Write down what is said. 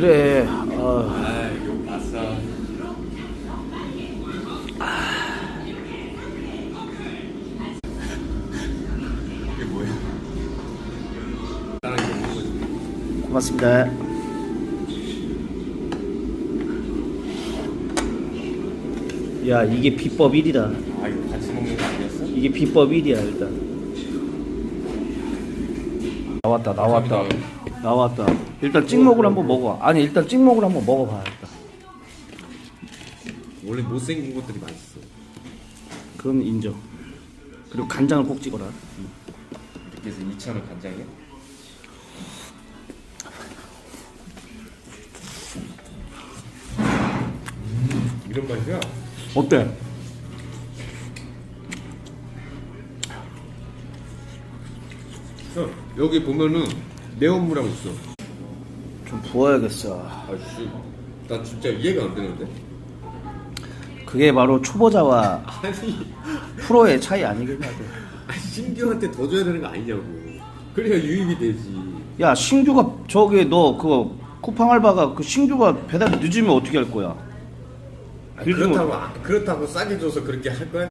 그래. 어. 이게 뭐야? 고맙습니다. 야, 이게 비법 1이다. 아 이거 같이 먹는 거 아니었어? 이게 비법 1이야, 일단. 나왔다, 나왔다. 나왔다. 일단 찍먹을 한번 먹어. 아니, 일단 찍먹을 한번 먹어봐. 일단. 원래 못생긴 것들이 맛있어. 그건 인정. 그리고 간장을 꼭 찍어라. 이렇게 해서 2,000원 간장이야? 음, 이런 맛이야? 어때? 형, 여기 보면은 네온무랑 있어. 좀 부어야겠어. 아씨, 나 진짜 이해가 안 되는데. 그게 바로 초보자와 아니, 프로의 차이 아니겠냐. 아니, 신규한테 더 줘야 되는 거 아니냐고. 그래야 유입이 되지. 야, 신규가 저기 너 그거 쿠팡 알바가 그 신규가 배달 늦으면 어떻게 할 거야? 아니, 그렇다고 아- 그렇다고 싸게 줘서 그렇게 할 거야?